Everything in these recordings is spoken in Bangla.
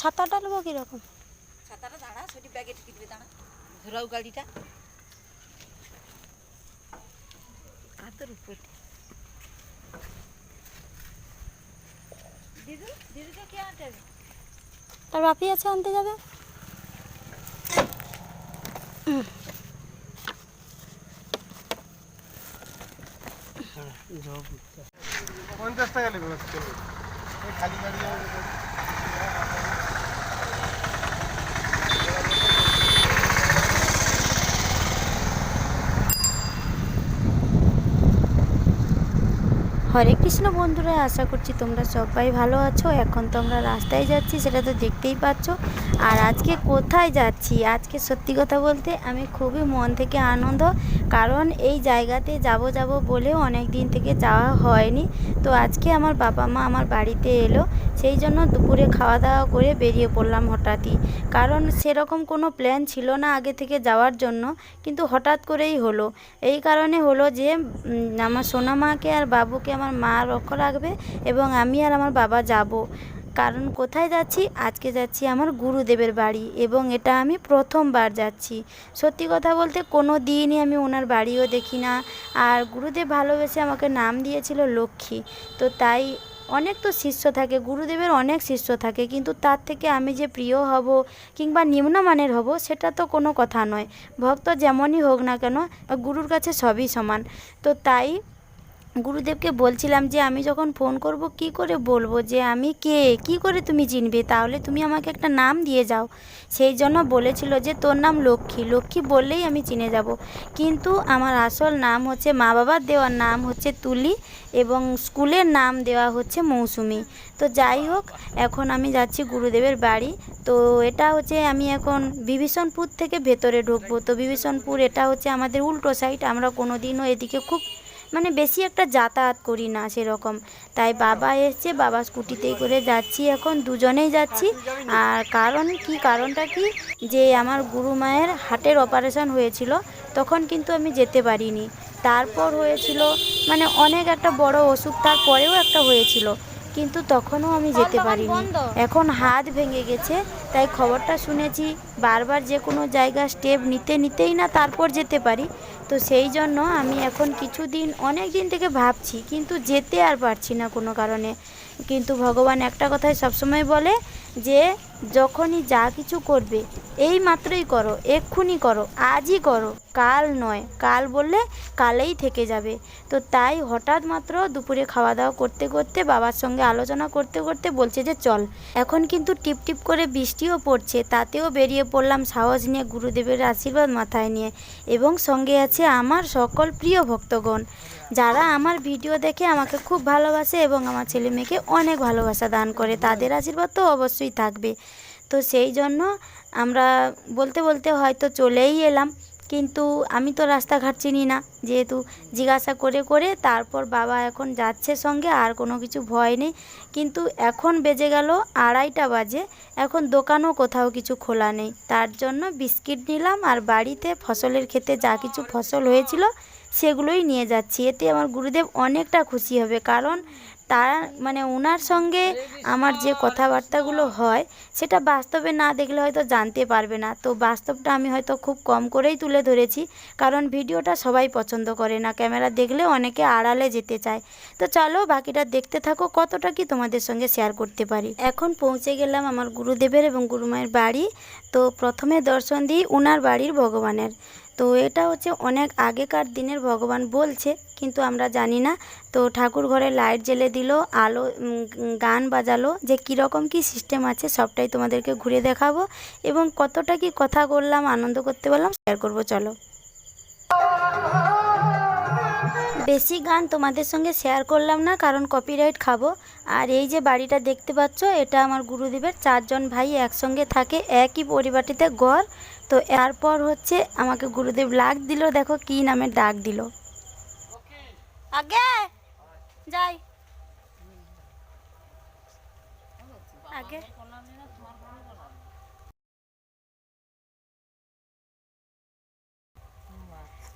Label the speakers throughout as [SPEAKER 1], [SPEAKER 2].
[SPEAKER 1] ছাতাটা নেব কীরকম?
[SPEAKER 2] ছাতাটা দাঁড়া সেটি ব্যাগে ঢুকে দিবে দাঁড়া। ধরাও গাড়িটা। হাতের উপর। দিদু দিদুকে কে আনতে হবে?
[SPEAKER 1] তার বাপি আছে আনতে যাবে।
[SPEAKER 3] পঞ্চাশ টাকা নেবে খালি গাড়ি
[SPEAKER 1] হরে কৃষ্ণ বন্ধুরা, আশা করছি তোমরা সবাই ভালো আছো। এখন তো আমরা রাস্তায় যাচ্ছি, সেটা তো দেখতেই পাচ্ছ। আর আজকে কোথায় যাচ্ছি? আজকে সত্যি কথা বলতে আমি খুবই মন থেকে আনন্দ, কারণ এই জায়গাতে যাব যাব বলে অনেক দিন থেকে যাওয়া হয়নি। তো আজকে আমার বাবা মা আমার বাড়িতে এলো, সেই জন্য দুপুরে খাওয়া দাওয়া করে বেরিয়ে পড়লাম হঠাৎই। কারণ সেরকম কোনো প্ল্যান ছিল না আগে থেকে যাওয়ার জন্য, কিন্তু হঠাৎ করেই হলো। এই কারণে হলো যে আমার সোনা মাকে আর বাবুকে আমার মা লক্ষ্য রাখবে এবং আমি আর আমার বাবা যাব। কারণ কোথায় যাচ্ছি? আজকে যাচ্ছি আমার গুরুদেবের বাড়ি এবং এটা আমি প্রথমবার যাচ্ছি। সত্যি কথা বলতে কোনো দিনই আমি ওনার বাড়িও দেখি না। আর গুরুদেব ভালোবেসে আমাকে নাম দিয়েছিল লক্ষ্মী। তো তাই অনেক তো শিষ্য থাকে, গুরুদেবের অনেক শিষ্য থাকে, কিন্তু তার থেকে আমি যে প্রিয় হব কিংবা নিম্নমানের হব সেটা তো কোনো কথা নয়। ভক্ত যেমনই হোক না কেন, গুরুর কাছে সবই সমান। তো তাই গুরুদেবকে বলছিলাম যে, আমি যখন ফোন করব, কি করে বলব যে, আমি কে? কি করে তুমি চিনবে? তাহলে তুমি আমাকে একটা নাম দিয়ে যাও। সেই জন্য বলেছিল যে, তোর নাম লক্ষ্মী। লক্ষ্মী বললেই আমি চিনে যাব। কিন্তু আমার আসল নাম হচ্ছে মা বাবার দেওয়ার নাম হচ্ছে তুলি এবং স্কুলের নাম দেওয়া হচ্ছে মৌসুমি। তো যাই হোক, এখন আমি যাচ্ছি গুরুদেবের বাড়ি। তো এটা হচ্ছে আমি এখন বিভীষণপুর থেকে ভেতরে ঢুকবো। তো বিভীষণপুর এটা হচ্ছে আমাদের উল্টো সাইড আমরা কোনো দিনও এদিকে খুব মানে বেশি একটা যাতায়াত করি না সেরকম। তাই বাবা এসছে বাবা স্কুটিতেই করে যাচ্ছি এখন দুজনেই যাচ্ছি। আর কারণ কি কারণটা কি? যে আমার গুরু মায়ের হার্টের অপারেশন হয়েছিল তখন কিন্তু আমি যেতে পারিনি। তারপর হয়েছিল মানে অনেক একটা বড় অসুখ তারপরেও একটা হয়েছিল। কিন্তু তখনও আমি যেতে পারিনি। এখন হাত ভেঙে গেছে তাই খবরটা শুনেছি বারবার যে কোনো জায়গা স্টেপ নিতে নিতেই না তারপর যেতে পারি। তো সেই জন্য আমি এখন কিছুদিন অনেক দিন থেকে ভাবছি, কিন্তু যেতে আর পারছি না কোনো কারণে। কিন্তু ভগবান একটা কথাই সবসময় বলে যে, যখনই যা কিছু করবে এই মাত্রই করো, এক্ষুনি করো, আজই করো। কাল নয়, কাল বললে কালেই থেকে যাবে। তো তাই হঠাৎ মাত্র দুপুরে খাওয়া দাওয়া করতে করতে বাবার সঙ্গে আলোচনা করতে করতে বলছে যে, চল। এখন কিন্তু টিপ টিপ করে বৃষ্টিও পড়ছে, তাতেও বেরিয়ে পড়লাম সাহস নিয়ে গুরুদেবের আশীর্বাদ মাথায় নিয়ে। এবং সঙ্গে আছে আমার সকল প্রিয় ভক্তগণ, যারা আমার ভিডিও দেখে আমাকে খুব ভালোবাসে এবং আমার ছেলে মেয়েকে অনেক ভালোবাসা দান করে। তাদের আশীর্বাদ তো অবশ্যই থাকবে। তো সেই জন্য আমরা বলতে বলতে হয়তো চলেই এলাম, কিন্তু আমি তো রাস্তাঘাট চিনি না। যেহেতু জিজ্ঞাসা করে করে তারপর বাবা এখন যাচ্ছে সঙ্গে, আর কোনো কিছু ভয় নেই। কিন্তু এখন বেজে গেল আড়াইটা বাজে, এখন দোকানও কোথাও কিছু খোলা নেই। তার জন্য বিস্কিট নিলাম আর বাড়িতে ফসলের ক্ষেতে যা কিছু ফসল হয়েছিল সেগুলোই নিয়ে যাচ্ছি। এতে আমার গুরুদেব অনেকটা খুশি হবে, কারণ তার মানে ওনার সঙ্গে আমার যে কথাবার্তাগুলো হয়, সেটা বাস্তবে না দেখলে হয়তো জানতে পারবে না। তো বাস্তবটা আমি হয়তো খুব কম করেই তুলে ধরেছি, কারণ ভিডিওটা সবাই পছন্দ করে না। ক্যামেরা দেখলে অনেকে আড়ালে যেতে চায়। তো চলো বাকিটা দেখতে থাকো, কতটা কি তোমাদের সঙ্গে শেয়ার করতে পারি। এখন পৌঁছে গেলাম আমার গুরুদেবের এবং গুরুমায়ের বাড়ি। তো প্রথমে দর্শন দিই ওনার বাড়ির ভগবানের। তো এটা হচ্ছে অনেক আগেকার দিনের ভগবান বলছে, কিন্তু আমরা জানি না। তো ঠাকুর ঘরে লাইট জ্বেলে দিল, আলো গান বাজালো, যে কীরকম কি সিস্টেম আছে সবটাই তোমাদেরকে ঘুরে দেখাবো। এবং কতটা কি কথা বললাম, আনন্দ করতে পারলাম শেয়ার করব, চলো। বেশি গান তোমাদের সঙ্গে শেয়ার করলাম না, কারণ কপিরাইট খাব। আর এই যে বাড়িটা দেখতে পাচ্ছ, এটা আমার গুরুদেবের চারজন ভাই একসঙ্গে থাকে, একই পরিবারটিতে ঘর। তো এরপর হচ্ছে আমাকে গুরুদেব লাগ দিল, দেখো কি নামে ডাক দিল। আগে! যাই। আগে।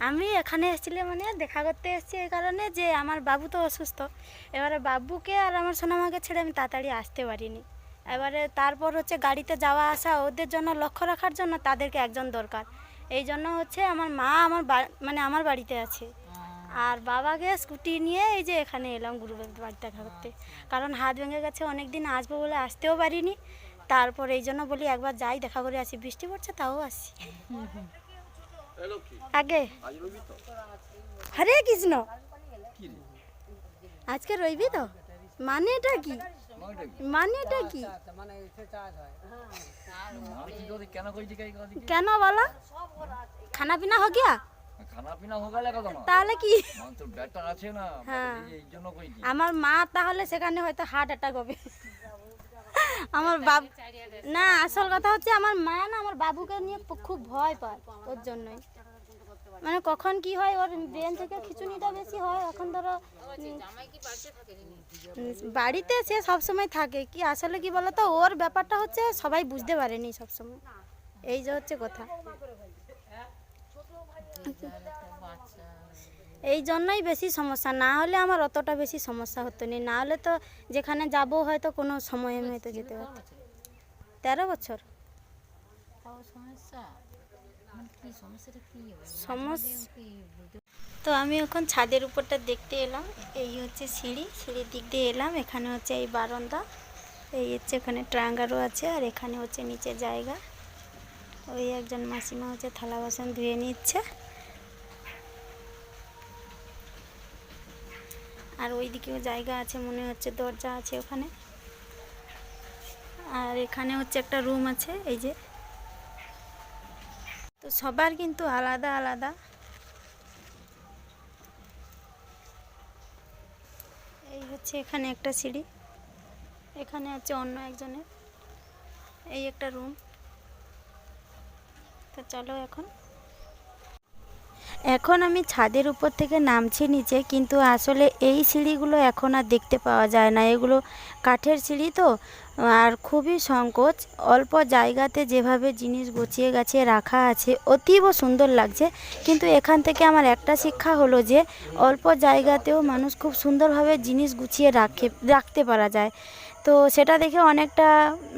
[SPEAKER 1] আমি এখানে এসেছিলাম মানে দেখা করতে এসেছি এই কারণে যে আমার বাবু তো অসুস্থ। এবারে বাবুকে আর আমার সোনামাকে ছেড়ে আমি তাড়াতাড়ি আসতে পারিনি। এবারে তারপর হচ্ছে গাড়িতে যাওয়া আসা ওদের জন্য লক্ষ্য রাখার জন্য তাদেরকে একজন দরকার। এই জন্য হচ্ছে আমার মা আমার মানে আমার বাড়িতে আছে। আর বাবাকে স্কুটি নিয়ে এই যে এখানে এলাম গুরুবের বাড়ি দেখা করতে। কারণ হাত ভেঙে গেছে অনেক দিন আসব বলে আসতেও পারিনি। তারপর এই জন্য বলি একবার যাই, দেখা করে আসি। বৃষ্টি পড়ছে, তাও আসি। আগে। হরে কৃষ্ণ। আজকে রইবি তো? মানে কি? মানে কি?
[SPEAKER 4] কেন
[SPEAKER 1] বলো? খানা পিনা
[SPEAKER 4] হো গিয়া
[SPEAKER 1] তাহলে কি? হ্যাঁ। আমার মা তাহলে সেখানে হয়তো হার্ট অ্যাটাক হবে। আমার বাবু না আসল কথা হচ্ছে আমার মা না আমার বাবুকে নিয়ে খুব ভয় পায় ওর জন্যই। মানে কখন কি হয়, ওর ব্রেন থেকে খিচুনিটা বেশি হয়, এখন ধরো বাড়িতে সে সবসময় থাকে। কি আসলে কি বলতো, ওর ব্যাপারটা হচ্ছে সবাই বুঝতে পারেনি সবসময়। এই যে হচ্ছে কথা। এই জন্যই বেশি সমস্যা। না হলে আমার অতটা বেশি সমস্যা হতো না। না হলে তো যেখানে যাব হয়তো কোনো সময় হয়তো যেতে পারতাম। তেরো বছর। সমস্যা? তো আমি এখন ছাদের উপরটা দেখতে এলাম। এই হচ্ছে সিঁড়ি। সিঁড়ির দিক দিয়ে এলাম। এখানে হচ্ছে এই বারান্দা। এই হচ্ছে এখানে ট্রাঙ্গারও আছে আর এখানে হচ্ছে নিচে জায়গা। ওই একজন মাসিমা হচ্ছে থালা বাসন ধুয়ে নিচ্ছে। আর ওইদিকেও জায়গা আছে, মনে হচ্ছে দরজা আছে ওখানে। আর এখানে হচ্ছে একটা রুম আছে, এই যে সবার কিন্তু আলাদা আলাদা। এই হচ্ছে এখানে একটা সিঁড়ি। এখানে আছে অন্য একজনের। এই একটা রুম। তো চলো এখন। এখন আমি ছাদের উপর থেকে নামছি নিচে, কিন্তু আসলে এই সিঁড়িগুলো এখন আর দেখতে পাওয়া যায় না। এগুলো কাঠের সিঁড়ি তো আর খুবই সংকোচ। অল্প জায়গাতে যেভাবে জিনিস গুছিয়ে গাছিয়ে রাখা আছে, অতীব সুন্দর লাগছে। কিন্তু এখান থেকে আমার একটা শিক্ষা হলো যে, অল্প জায়গাতেও মানুষ খুব সুন্দরভাবে জিনিস গুছিয়ে রাখে, রাখতে পারা যায়। তো সেটা দেখে অনেকটা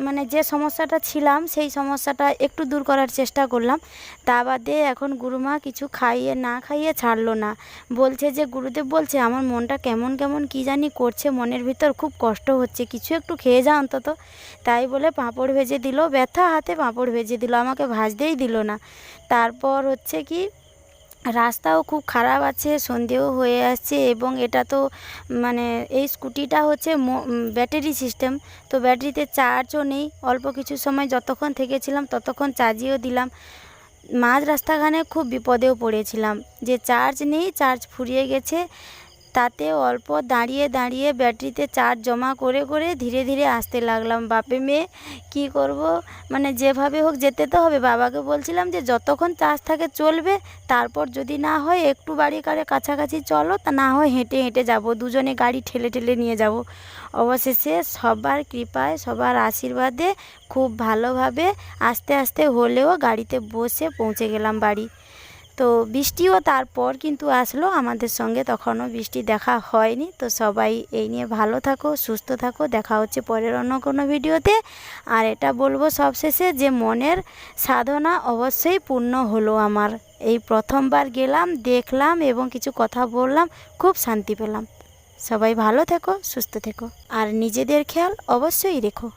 [SPEAKER 1] মানে যে সমস্যাটা ছিলাম, সেই সমস্যাটা একটু দূর করার চেষ্টা করলাম। তা বাদে এখন গুরুমা কিছু খাইয়ে, না খাইয়ে ছাড়লো না। বলছে যে, গুরুদেব বলছে, আমার মনটা কেমন কেমন কি জানি করছে, মনের ভিতর খুব কষ্ট হচ্ছে, কিছু একটু খেয়ে যা অন্তত। তাই বলে পাঁপড় ভেজে দিল, ব্যথা হাতে পাঁপড় ভেজে দিল, আমাকে ভাজতেই দিল না। তারপর হচ্ছে কি রাস্তাও খুব খারাপ আছে, সন্ধেও হয়ে আসছে এবং এটা তো মানে এই স্কুটিটা হচ্ছে ব্যাটারি সিস্টেম তো ব্যাটারিতে চার্জও নেই। অল্প কিছু সময় যতক্ষণ থেকেছিলাম ততক্ষণ চার্জিও দিলাম। মাঝ রাস্তাখানে খুব বিপদেও পড়েছিলাম। যে চার্জ নেই চার্জ ফুরিয়ে গেছে। তাতে অল্প দাঁড়িয়ে দাঁড়িয়ে ব্যাটারিতে চার্জ জমা করে করে ধীরে ধীরে আসতে লাগলাম। বাপে মেয়ে, কি করব? মানে যেভাবে হোক যেতে তো হবে। বাবাকে বলছিলাম যে, যতক্ষণ চার্জ থাকে চলবে, তারপর যদি না হয় একটু বাড়ি কারে কাছাকাছি চলো, তা না হয় হেঁটে হেঁটে যাব। দুজনে গাড়ি ঠেলে ঠেলে নিয়ে যাব। অবশেষে সবার কৃপায়, সবার আশীর্বাদে খুব ভালোভাবে আস্তে আস্তে হলেও গাড়িতে বসে পৌঁছে গেলাম বাড়ি। তো বৃষ্টিও তারপর কিন্তু আসলো। আমাদের সঙ্গে তখনও বৃষ্টি দেখা হয়নি। তো সবাই এই নিয়ে ভালো থাকো, সুস্থ থাকো। দেখা হচ্ছে পরের অন্য কোনো ভিডিওতে। আর এটা বলব সবশেষে যে মনের সাধনা অবশ্যই পূর্ণ হলো আমার। এই প্রথমবার গেলাম, দেখলাম এবং কিছু কথা বললাম, খুব শান্তি পেলাম। সবাই ভালো থেকো, সুস্থ থেকো। আর নিজেদের খেয়াল অবশ্যই রেখো।